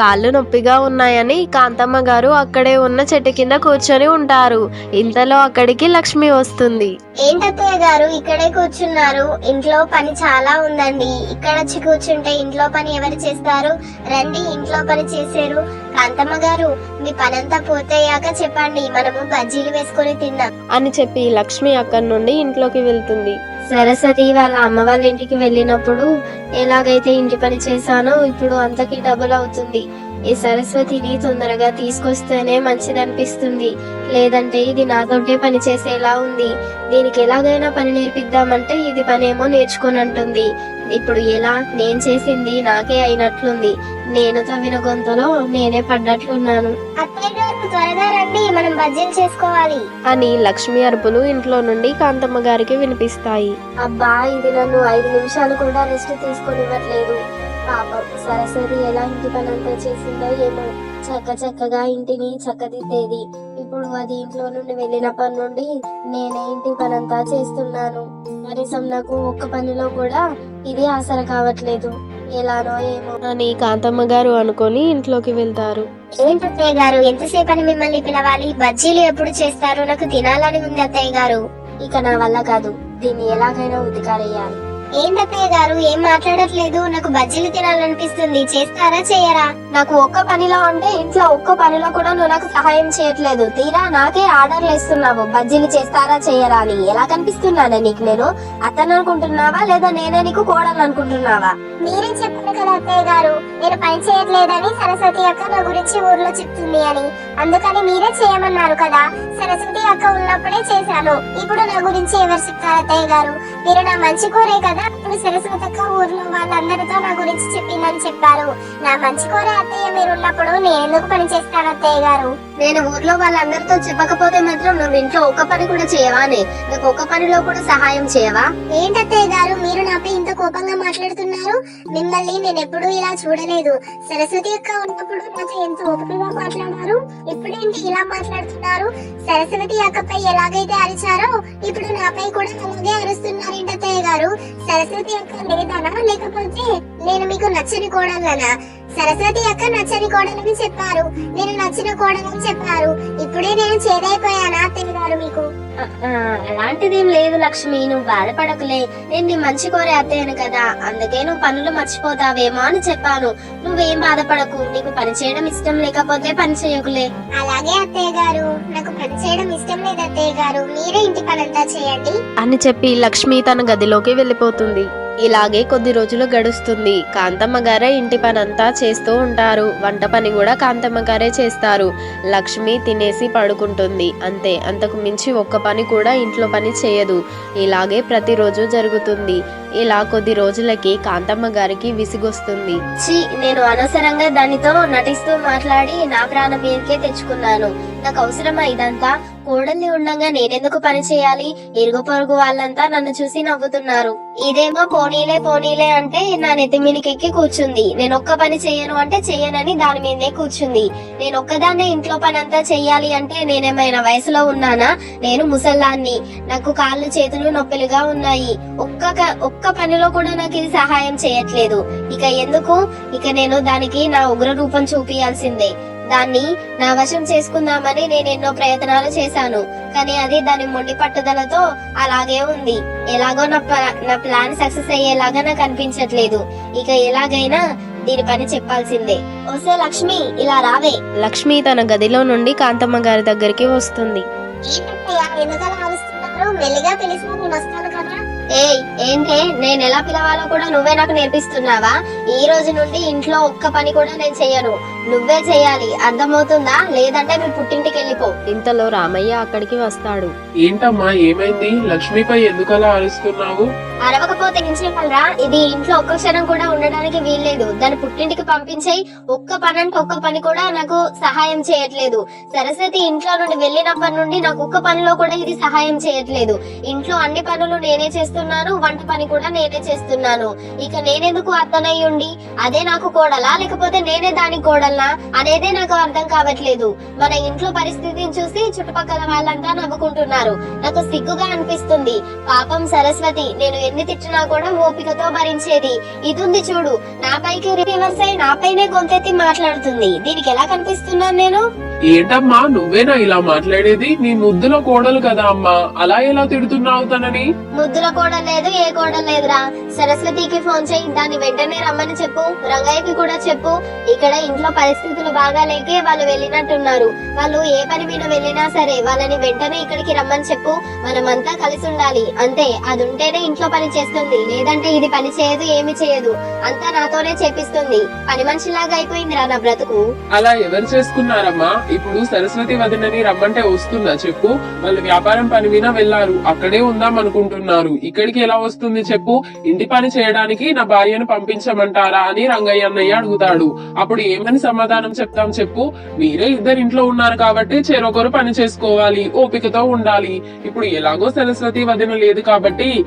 కాళ్ళు నొప్పిగా ఉన్నాయని కాంతమ్మ గారు అక్కడే ఉన్న చెట్టు కింద కూర్చొని ఉంటారు. ఇంతలో అక్కడికి లక్ష్మి వస్తుంది. ఏంటత్తయ్య గారు ఇక్కడే కూర్చున్నారు. ఇంట్లో పని చాలా ఉందండి. ఇక్కడ వచ్చి కూర్చుంటే ఇంట్లో పని ఎవరు చేస్తారు? రండి ఇంట్లో పని చేసారు. కాంతమ్మ గారు మీ పనంతా పూర్తయ్యాక చెప్పండి మనము బజ్జీలు వేసుకొని తిందాం అని చెప్పి లక్ష్మి అక్కడి నుండి ఇంట్లోకి వెళ్తుంది. సరస్వతి వాళ్ళ అమ్మ వాళ్ళ ఇంటికి వెళ్ళినప్పుడు ఎలాగైతే ఇంటి పని చేశానో ఇప్పుడు అంతకి డబుల్ అవుతుంది. ఈ సరస్వతిని తొందరగా తీసుకొస్తేనే మంచిది అనిపిస్తుంది లేదంటే ఇది నాతోటే పని చేసేలా ఉంది. దీనికి ఎలాగైనా పని నేర్పిద్దామంటే ఇది పనేమో నేర్చుకుని అంటుంది ఇప్పుడు ఎలా? నేను చేసింది నాకే అయినట్లుంది. నేను తవ్విన గొంతులో నేనే పడ్డట్లున్నాను. త్వరగా రండి. మనం బజ్జీలు చేసుకోవాలి. అని లక్ష్మి అరుపులు ఇంట్లో నుండి కాంతమ్మ గారికి వినిపిస్తాయి. అబ్బా ఇది నన్ను ఐదు నిమిషాలు కూడా రెస్ట్ తీసుకొనివ్వట్లేదు. పాపం సరస్వతి ఎలా ఇంటి పని అంతా చేసిందో ఏమో చక్క చక్కగా ఇంటిని చక్కదిద్దేది. ఇప్పుడు అది ఇంట్లో నుండి వెళ్ళినప్పటి నుండి నేనే ఇంటి పని అంతా చేస్తున్నాను. కనీసం నాకు ఒక్క పనిలో కూడా ఇది ఆసర కావట్లేదు. ఎలానో ఏమో. అని కాంతమ్మ గారు అనుకొని ఇంట్లోకి వెళ్తారు. ఏంటి అత్తయ్య గారు? ఎంతసేపు అని మిమ్మల్ని పిలవాలి? బజ్జీలు ఎప్పుడు చేస్తారు? నాకు తినాలని ఉంది అత్తయ్య గారు. ఇక నా వల్ల కాదు. దీన్ని ఎలాగైనా ఉతికారేయాలి. ఏం అత్తయ్య గారు ఏం మాట్లాడట్లేదు? నాకు బజ్జీలు తినాలనిపిస్తుంది. చేస్తారా చేయరా? నాకు ఒక్క పనిలో అంటే ఇంట్లో ఒక్క పనిలో కూడా నువ్వు నాకు సహాయం చేయట్లేదు. తీరా నాకే ఆర్డర్లు ఇస్తున్నావు. బజ్జీలు చేస్తారా చేయరా అని. ఎలా కనిపిస్తున్నానే నీకు నేను? అతను అనుకుంటున్నావా లేదా నేనే నీకు కోడలు అనుకుంటున్నావా? మీరే చెప్పారు కదా అత్తయ్య గారు. నేను పని చేయట్లేదని సరస్వతి అక్క నా గురించి ఊర్లో చెప్తుంది అని. అందుకని మీరే చేయమన్నారు కదా. సరస్వతి అక్క ఉన్నప్పుడే చేశాను. ఇప్పుడు నా గురించి ఎవరు చెప్తారు అత్తయ్య గారు? మీరు నా మంచి కోరే కదా. ఇప్పుడు వాళ్ళందరితో నా గురించి చెప్పిందని చెప్పారు. నా మంచి కోరే అత్తయ్య మీరు ఉన్నప్పుడు నేను ఎందుకు పని చేస్తాను అత్తయ్య గారు? నేను ఊర్లో వాళ్ళందరితో చెప్పకపోతే మాత్రం నువ్వు ఇంట్లో ఒక పని కూడా చేయవానే నాకు ఒక పనిలో కూడా సహాయం చేయవా? ఏంటత్తయ్య గారు మీరు నాపై ఇంత కోపంగా మాట్లాడుతున్నారు? మిమ్మల్ని నేను ఎప్పుడూ ఇలా చూడలేదు. సరస్వతి అక్క ఉన్నప్పుడు నాతో ఎంత ఓపికగా మాట్లాడారు? ఇప్పుడేంటి ఇలా మాట్లాడుతున్నారు? సరస్వతి అక్కపై ఎలాగైతే అరిచారో ఇప్పుడు నాపై కూడా అలాగే అరుస్తున్నారు ఏంటత్తయ్య గారు? సరస్వతి అక్క లేదనా లేకపోతే నేను మీకు నచ్చని కోడలనా సరస్వతి అక్క నచ్చని కోడలని చెప్పారు. నేను నచ్చిన కోడలని చెప్పారు. ఇప్పుడే నేను చేదైపోయానా గారు మీకు? అలాంటిదేం లేదు లక్ష్మి నువ్వు బాధపడకులే. నేను నీ మంచి కోరే అత్తయ్యను కదా. అందుకే నువ్వు పనులు మర్చిపోతావేమో అని చెప్పాను. నువ్వేం బాధపడకు. నీకు పని చేయడం ఇష్టం లేకపోతే పని చేయకులే. అలాగే అత్తయ్య గారు నాకు పని చేయడం ఇష్టం లేదు అత్తయ్య గారు మీరే ఇంటి పనంతా చేయండి. అని చెప్పి లక్ష్మి తన గదిలోకి వెళ్ళిపోతుంది. ఇలాగే కొద్ది రోజులు గడుస్తుంది. కాంతమ్మ గారే ఇంటి పని అంతా చేస్తూ ఉంటారు. వంట పని కూడా కాంతమ్మ గారే చేస్తారు. లక్ష్మి తినేసి పడుకుంటుంది. అంతే అంతకు మించి ఒక్క పని కూడా ఇంట్లో పని చేయదు. ఇలాగే ప్రతిరోజు జరుగుతుంది. ఇలా కొద్ది రోజులకి కాంతమ్మ గారికి విసిగొస్తుంది. ఛీ నేను అనవసరంగా దానితో నటిస్తూ మాట్లాడి నా ప్రాణం మీదకే తెచ్చుకున్నాను. నాకు అవసరమా ఇదంతా? కోడల్ని ఉండగా నేనెందుకు పని చేయాలి? ఇరుగు పొరుగు వాళ్ళంతా నన్ను చూసి నవ్వుతున్నారు. ఇదేమో పోనీలే పోనీలే అంటే నా నెత్తి కూర్చుంది. నేను ఒక్క పని చేయను అంటే చెయ్యనని దాని మీదే కూర్చుంది. నేను ఒక్కదాన్నే ఇంట్లో పని అంతా చెయ్యాలి అంటే నేనేమైనా వయసులో ఉన్నానా? నేను ముసల్లాన్ని. నాకు కాళ్ళు చేతులు నొప్పిలుగా ఉన్నాయి. ఒక్క ఒక్క ఒక్క పనిలో కూడా నాకు ఇది సహాయం చేయట్లేదు. ఇక ఎందుకు? ఇక నేను దానికి నా ఉగ్ర రూపం చూపియాల్సిందే. దాన్ని నా వశం చేసుకుందామని నేను ఎన్నో ప్రయత్నాలు చేశాను. కానీ అది దాని మొండి పట్టుదలతో అలాగే ఉంది. ఎలాగో నా నా ప్లాన్ సక్సెస్ అయ్యేలాగా నాకు అనిపించట్లేదు. ఇక ఎలాగైనా దీని పని చెప్పాల్సిందే. ఓసే లక్ష్మి ఇలా రావే. లక్ష్మి తన గదిలో నుండి కాంతమ్మ గారి దగ్గరికి వస్తుంది. మెల్లిగా పిలిచిన నేను వస్తాను కదా. ఏయ్ ఏంటే నేను ఎలా పిలవాలో కూడా నువ్వే నాకు నేర్పిస్తున్నావా? ఈ రోజు నుండి ఇంట్లో ఒక్క పని కూడా నేను చెయ్యను. నువ్వే చెయ్యాలి. అర్థమవుతుందా? లేదంటే మీ పుట్టింటికి వెళ్ళిపో ఇంతలో రామయ్య అక్కడికి వస్తాడు. ఏంటమ్మా ఏమైంది? లక్ష్మిపై ఎందుకలా అరుస్తున్నావు? అరవకపోతే ఏం ఇది ఇంట్లో ఒక్క క్షణం కూడా ఉండడానికి వీల్లేదు. దాని పుట్టింటికి పంపించేయి. ఒక్క పని అంటే ఒక్క పని కూడా నాకు సహాయం చేయట్లేదు. సరస్వతి ఇంట్లో నుండి వెళ్ళినప్పటి నుండి నాకు ఒక్క పనిలో కూడా ఇది సహాయం చేయట్లేదు. ఇంట్లో అన్ని పనులు నేనే చేస్తున్నాను. వంట పని కూడా నేనే చేస్తున్నాను. ఇక నేనెందుకు అత్తనయ్యుండి అదే నాకు కోడలా? లేకపోతే నేనే దాని కోడలా అనేదే నాకు అర్థం కావట్లేదు. మన ఇంట్లో పరిస్థితిని చూసి చుట్టుపక్కల వాళ్ళంతా నవ్వుకుంటున్నారు. నాకు సిగ్గుగా అనిపిస్తుంది. పాపం సరస్వతి నేను ఎన్ని తిట్టినా కూడా ఓపికతో భరించేది. ఇది ఉంది చూడు నా పైకి రివర్స్ అయి నాపైనే గొంతెత్తి మాట్లాడుతుంది. దీనికి ఎలా కనిపిస్తున్నాను నేను? ఏంటమ్మా నువ్వేనా ఇలా మాట్లాడేది? నీ ముద్దుల కోడలు కదా అమ్మా. అలా ఎలా తిడుతున్నావు తనని? ముద్దుల కూడా లేదు ఏ కూడా లేదురా. సరస్వతికి ఫోన్ చేయి దాన్ని వెంటనే రమ్మని చెప్పు. రంగయ్యకి కూడా చెప్పు. ఇక్కడ ఇంట్లో పరిస్థితులు బాగా లేకే వాళ్ళు వెళ్ళినట్టున్నారు. వాళ్ళు ఏ పని మీద వెళ్ళినా సరే వాళ్ళని వెంటనే ఇక్కడికి రమ్మని చెప్పు. మనమంతా కలిసి ఉండాలి. అంతే అది ఉంటేనే ఇంట్లో పని చేస్తుంది. లేదంటే ఇది పని చేయదు ఏమి చేయదు. అంతా నాతోనే చేపిస్తుంది. పని మనిషిలాగా అయిపోయిందిరా నా బ్రతుకు. అలా ఎవరు చేసుకున్నారమ్మా? ఇప్పుడు సరస్వతి వదినని రమ్మంటే వస్తుందా చెప్పు? వాళ్ళు వ్యాపారం పని మీద వెళ్ళారు అక్కడే ఉందాం అనుకుంటున్నారు. ఇక్కడికి ఎలా వస్తుంది చెప్పు? ఇంటి పని చేయడానికి నా భార్యను పంపించమంటారా అని రంగయ్య అన్నయ్య అడుగుతాడు. అప్పుడు ఏమని సమాధానం చెప్తాం చెప్పు? మీరే ఇద్దరు ఇంట్లో ఉన్నారు కాబట్టి చెరొకరు పని చేసుకోవాలి ఓపికతో ఉండాలి. ఇప్పుడు ఎలాగో సరస్వతి వదిన లేదు కాబట్టి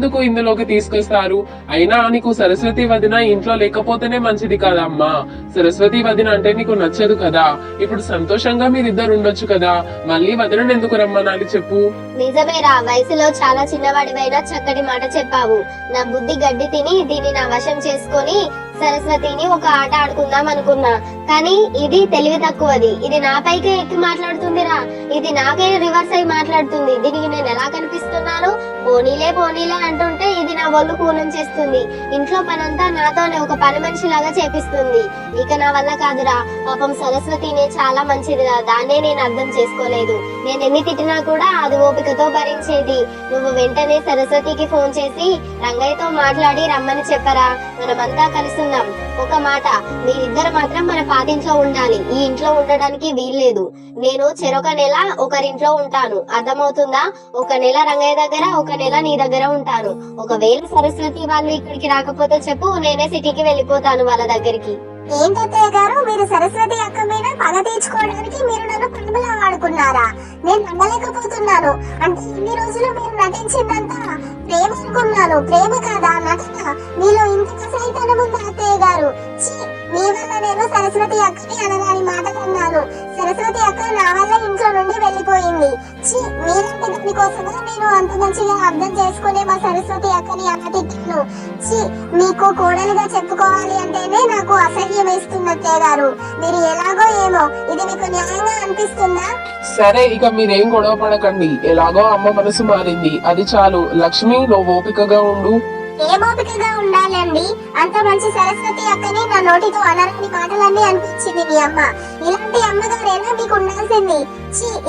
ఎందుకు ఇందులోకి తీసుకొస్తారు? అయినా నీకు సరస్వతి వదిన ఇంట్లో లేకపోతేనే మంచిది కదా అమ్మా సరస్వతి వదిన అంటే నీకు నచ్చదు కదా. ఇప్పుడు సంతోషంగా మీరిద్దరు ఉండొచ్చు కదా. మళ్ళీ వదిన ఎందుకు రమ్మనాలి చెప్పు? నిజమేరా వయసులో చాలా చిన్నవాడివైనా చక్కటి మాట చెప్పావు. నా బుద్ధి గడ్డి తిని దీన్ని నా వశం చేసుకొని సరస్వతిని ఒక ఆట ఆడుకుందాం అనుకున్నా. కానీ ఇది తెలివి తక్కువది. ఇది నా పైకే ఎక్కి మాట్లాడుతుందిరా. ఇది నాకే రివర్స్ అయి మాట్లాడుతుంది. దీనికి నేను ఎలా కనిపిస్తున్నాను? పోనీలే పోనీలే అంటుంటే ఇది నా ఒళ్ళు కూలం చేస్తుంది. ఇంట్లో పనంతా నాతోనే ఒక పని మనిషిలాగా చేపిస్తుంది. ఇక నా వల్ల కాదురా. పాపం సరస్వతినే చాలా మంచిదిరా. దాన్నే నేను అర్థం చేసుకోలేదు. నేను ఎన్ని తిట్టినా కూడా అది ఓపికతో భరించేది. నువ్వు వెంటనే సరస్వతికి ఫోన్ చేసి రంగయ్యతో మాట్లాడి రమ్మని చెప్పరా. మనమంతా కలుసుందాం ఒక మాట మీరిద్దరు మాత్రం మన పాతింట్లో ఉండాలి. ఈ ఇంట్లో ఉండడానికి వీల్లేదు. నేను చెరొక నెల ఒకరింట్లో ఉంటాను. అర్థమవుతుందా? ఒక నెల రంగయ్య దగ్గర ఒక నెల నీ దగ్గర ఉంటాను. ఒకవేళ సరస్వతి వాళ్ళు ఇక్కడికి రాకపోతే చెప్పు నేనే సిటీకి వెళ్ళిపోతాను వాళ్ళ దగ్గరికి. ఏంటత్తయ్య గారు మీరు సరస్వతి అక్క మీద పగ తీర్చుకోవడానికి మీరు నన్ను ప్రేమలా వాడుకున్నారా? నేను నమ్మలేకపోతున్నాను. అంటే ఇన్ని రోజులు మీరు నటించిందంతా ప్రేమ అనుకున్నాను. ప్రేమ కాదా? నటన? మీలో ఇంత కసైతనం ఉంది అత్తయ్య గారు? మీ వల్ల నేను సరస్వతి అక్కని అనగాని మాటలు అన్నాను. సరస్వతి అక్క నా వల్ల ఇంట్లో నుండి వెళ్ళిపోయింది. ఛీ, మీలాంటి దాని కోసమే నేను అంత మంచిగా అర్థం చేసుకునే మా సరస్వతి అక్కని అన్న తిట్టాను ఛీ, మీకు కోడలుగా చెప్పుకోవాలి అంటేనే నాకు అసహ్యం వేస్తుంది అత్తయ్య గారు. మీరు ఎలాగో ఏమో ఇది మీకు న్యాయంగా అనిపిస్తుందా? సరే ఇక మీరేం గొడవ పడకండి. ఎలాగో అమ్మ మనసు మారింది. అది చాలు. లక్ష్మి నువ్వు ఓపికగా ఉండు. ఏ ఓపికగా ఉండాలండి? అంత మంచి సరస్వతి అక్కని నా నోటితో అనరాని మాటలన్నీ అనిపించింది మీ అమ్మ. ఇలాంటి అమ్మగారు ఎలా మీకు ఉండాల్సింది.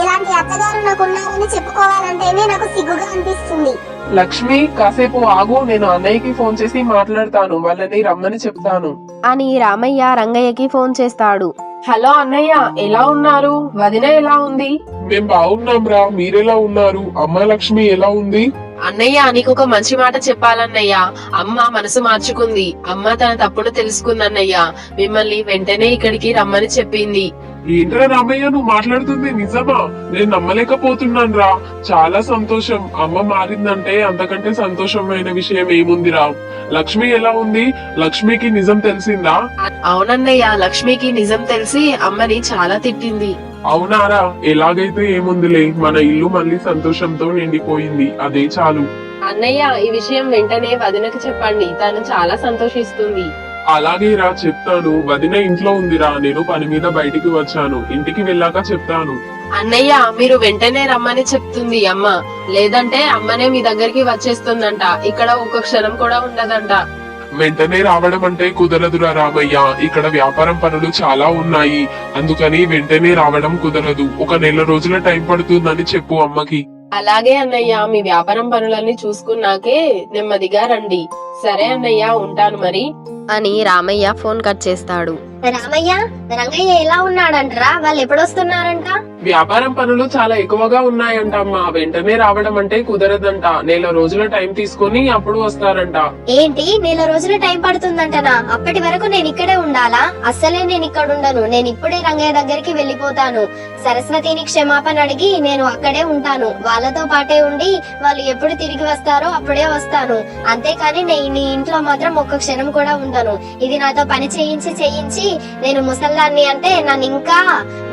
ఇలాంటి అత్తగారు నాకు ఉన్నారని చెప్పుకోవాలంటేనే నాకు సిగ్గుగా అనిపిస్తుంది. లక్ష్మి కాసేపు ఆగు నేను అన్నయ్యకి ఫోన్ చేసి మాట్లాడతాను. వాళ్ళని రమ్మని చెప్తాను. అని రామయ్య రంగయ్యకి ఫోన్ చేస్తాడు. హలో అన్నయ్య ఎలా ఉన్నారు? వదిన ఎలా ఉంది? మేం బాగున్నాం రా మీరెలా ఉన్నారు? అమ్మ లక్ష్మి ఎలా ఉంది? అన్నయ్య నీకు ఒక మంచి మాట చెప్పాలన్నయ్య. అమ్మ మనసు మార్చుకుంది. అమ్మ తన తప్పును తెలుసుకుందన్నయ్య. మిమ్మల్ని వెంటనే ఇక్కడికి రమ్మని చెప్పింది. ఏంట్రా రామయ్య నువ్వు మాట్లాడుతుంది నిజమా? నేను నమ్మలేకపోతున్నాను రా చాలా సంతోషం. అమ్మ మారిందంటే అంతకంటే సంతోషమైన విషయం ఏముందిరా? లక్ష్మి ఎలా ఉంది? లక్ష్మికి నిజం తెలిసిందా? అవునన్నయ్య లక్ష్మికి నిజం తెలిసి అమ్మని చాలా తిట్టింది. అవునారా? ఎలాగైతే ఏముందిలే మన ఇల్లు మళ్ళీ సంతోషంతో నిండిపోయింది. అదే చాలు. అన్నయ్య ఈ విషయం వెంటనే వదినకు చెప్పండి. తను చాలా సంతోషిస్తుంది. అలాగే రా చెప్తాను. వదిన ఇంట్లో ఉందిరా. నేను పని మీద బయటికి వచ్చాను. ఇంటికి వెళ్ళాక చెప్తాను. అన్నయ్య మీరు వెంటనే రమ్మని చెప్తుంది అమ్మ. లేదంటే అమ్మనే మీ దగ్గరికి వచ్చేస్తుందంట. ఇక్కడ ఒక్క క్షణం కూడా ఉండదంట. వెంటనే రావడం అంటే కుదరదురా రామయ్య. ఇక్కడ వ్యాపారం పనులు చాలా ఉన్నాయి. అందుకని వెంటనే రావడం కుదరదు. ఒక నెల రోజుల టైం పడుతుందని చెప్పు అమ్మకి. అలాగే అన్నయ్య మీ వ్యాపారం పనులన్నీ చూసుకున్నాకే నెమ్మదిగా రండి. సరే అన్నయ్య ఉంటాను మరి. అని రామయ్య ఫోన్ కట్ చేస్తాడు. రామయ్య రంగయ్య ఎలా ఉన్నాడంటరా? వాళ్ళు ఎప్పుడొస్తున్నారంట? వ్యాపారం పనులు చాలా ఎక్కువగా ఉన్నాయంట అమ్మా. వెంటనే రావడం అంటే కుదరదంట. నెల రోజుల టైం తీసుకొని అప్పుడు వస్తారంట. ఏంటి? నెల రోజుల టైం పడుతుందంటనా? అప్పటి వరకు నేను ఇక్కడే ఉండాలా? అస్సలే నేను ఇక్కడ ఉండను. నేను ఇప్పుడే రంగయ్య దగ్గరికి వెళ్ళిపోతాను. సరస్వతిని క్షమాపణ అడిగి నేను అక్కడే ఉంటాను. వాళ్ళతో పాటే ఉండి వాళ్ళు ఎప్పుడు తిరిగి వస్తారో అప్పుడే వస్తాను. అంతేకాని నేను నీ ఇంట్లో మాత్రం ఒక్క క్షణం కూడా ఉండను. ఇది నాతో పని చేయించి చేయించి నేను ముసల్దాన్ని అంటే నన్ను ఇంకా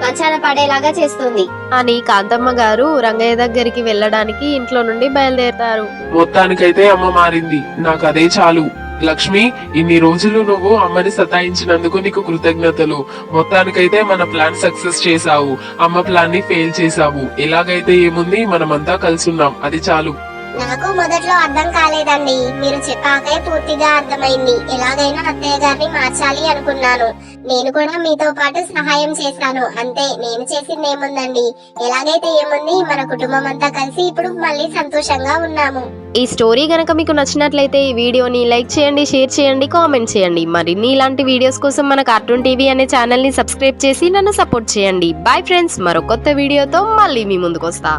మంచాన పడేలాగా చేస్తాను చేస్తుంది అని కాంతమ్మ గారు రంగయ్య దగ్గరికి వెళ్ళడానికి ఇంట్లో నుండి బయలుదేరతారు. మొత్తానికైతే అమ్మ మారింది. నాకు అదే చాలు. లక్ష్మి ఇన్ని రోజులు నువ్వు అమ్మని సతాయించినందుకు నీకు కృతజ్ఞతలు. మొత్తానికైతే మన ప్లాన్ సక్సెస్ చేసావు అమ్మ ప్లాన్ని ఫెయిల్ చేసావు ఎలాగైతే ఏముంది మనమంతా కలిసి ఉన్నాం అది చాలు. నాకు మొదట్లో అర్థం కాలేదండి. మీరు చెప్పాకే పూర్తిగా అర్థమైంది. ఎలాగైనా అత్తయ్య గారిని మార్చాలి అనుకున్నాను. నేను కూడా మీతో పాటు సహాయం చేశాను. అంతే నేను చేసింది ఏముందండి? ఎలాగైతే ఏముంది మన కుటుంబం అంతా కలిసి ఇప్పుడు మళ్ళీ సంతోషంగా ఉన్నాము. ఈ స్టోరీ గనక మీకు నచ్చినట్లయితే ఈ వీడియోని లైక్ చేయండి షేర్ చేయండి కామెంట్ చేయండి. మరిన్ని ఇలాంటి వీడియోస్ కోసం మన కార్టూన్ టీవీ అనే ఛానల్ని సబ్స్క్రైబ్ చేసి నన్ను సపోర్ట్ చేయండి. బాయ్ ఫ్రెండ్స్ మరో కొత్త వీడియోతో మళ్ళీ మీ ముందుకు వస్తా